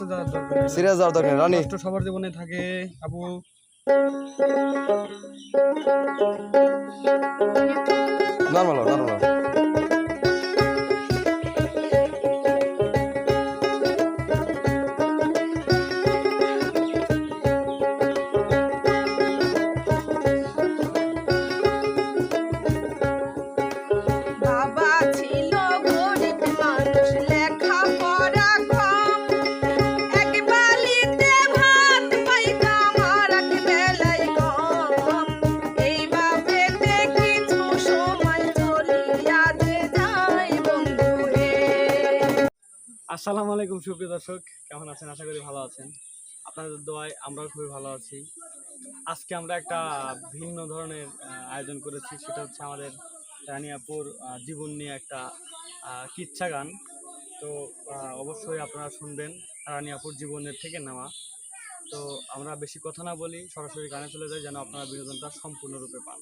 কাছে যাওয়ার দরকার সিরিয়াস যাওয়ার দরকার রানী। কষ্ট সবার জীবনে থাকে। আপু নর্মাল নর্মাল আসসালামু আলাইকুম, সুপ্রিয় দর্শক। কেমন আছেন? আশা করি ভালো আছেন। আপনাদের দোয়ায় আমরাও খুবই ভালো আছি। আজকে আমরা একটা ভিন্ন ধরনের আয়োজন করেছি। সেটা হচ্ছে আমাদের রানিয়াপুর জীবন নিয়ে একটা কিচ্ছা গান। তো অবশ্যই আপনারা শুনবেন রানিয়াপুর জীবনের থেকে নেওয়া। তো আমরা বেশি কথা না বলি, সরাসরি গানে চলে যাই, যেন আপনারা বিনোদনটা সম্পূর্ণরূপে পান।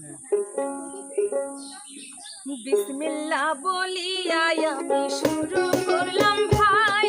হ্যাঁ। বিসমিল্লা বলি আমি শুরু করলাম ভাই।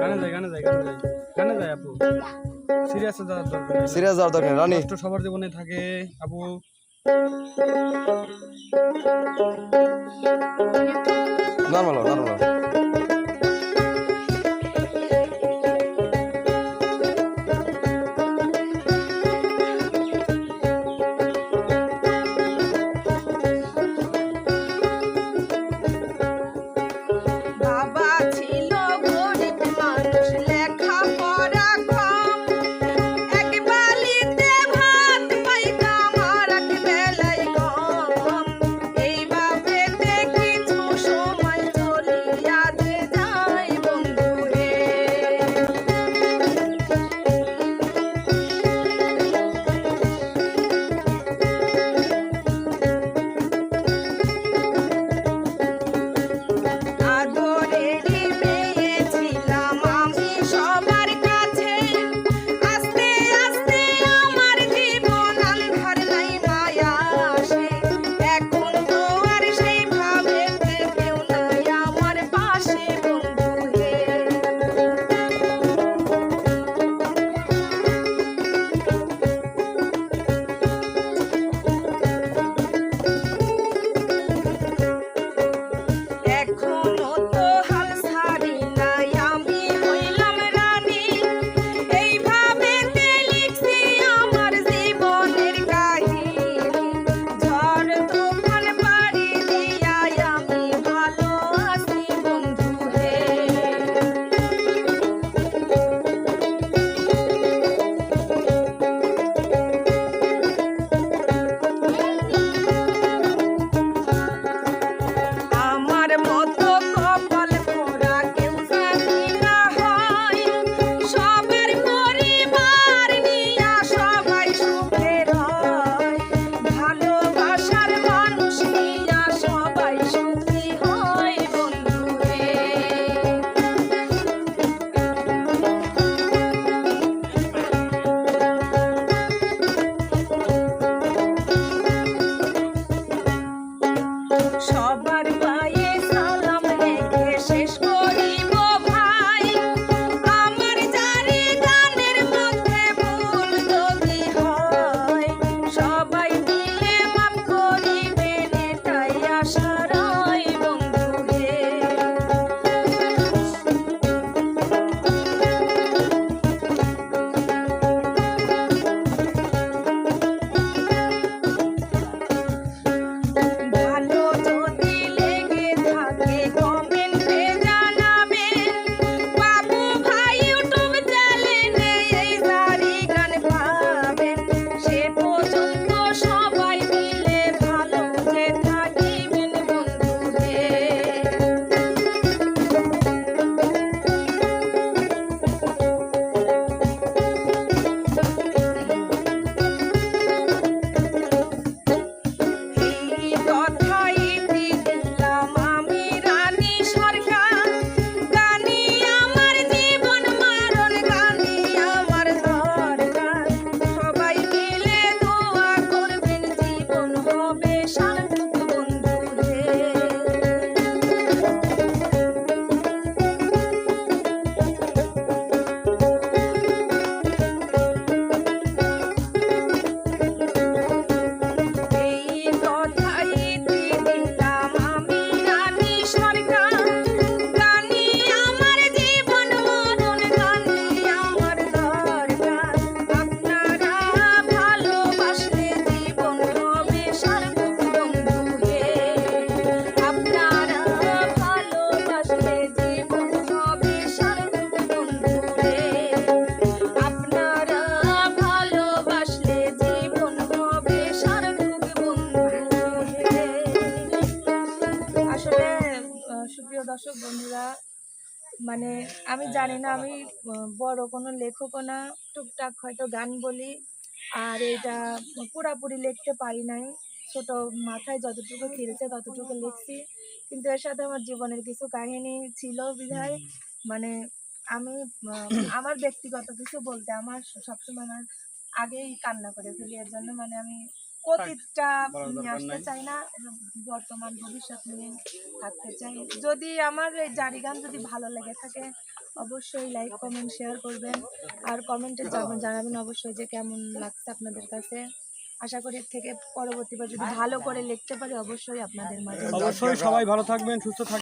গানে যায় গানে যায় গানে যায়। গানে যায় আপু। সিরিয়াসে সবার জীবনে থাকে আপু। নর্মাল নর্মাল মানে আমি জানি না, আমি বড় কোনো লেখকও না, টুকটাক হয়তো গান বলি, আর এটা পুরাপুরি লিখতে পারি নাই। ছোট মাথায় যতটুকু খেলছে ততটুকু লিখছি। কিন্তু এর সাথে আমার জীবনের কিছু কাহিনী ছিল বিধায় মানে আমি আমার ব্যক্তিগত কিছু বলতে আমার সবসময় আমার আগেই কান্না করে ফেলি। এর জন্য মানে আমি অতীতটা নিয়ে আসতে চাই না বর্তমান ভবিষ্যৎ নিয়ে থাকতে চাই। যদি আমার এই জারি গান যদি ভালো লেগে থাকে অবশ্যই লাইক কমেন্ট শেয়ার করবেন। আর কমেন্টে জানাবেন অবশ্যই যে কেমন লাগছে আপনাদের কাছে। আশা করি থেকে পরবর্তীবার যদি ভালো করে লিখতে পারি অবশ্যই আপনাদের মাঝে অবশ্যই সবাই ভালো থাকবেন সুস্থ থাকবেন।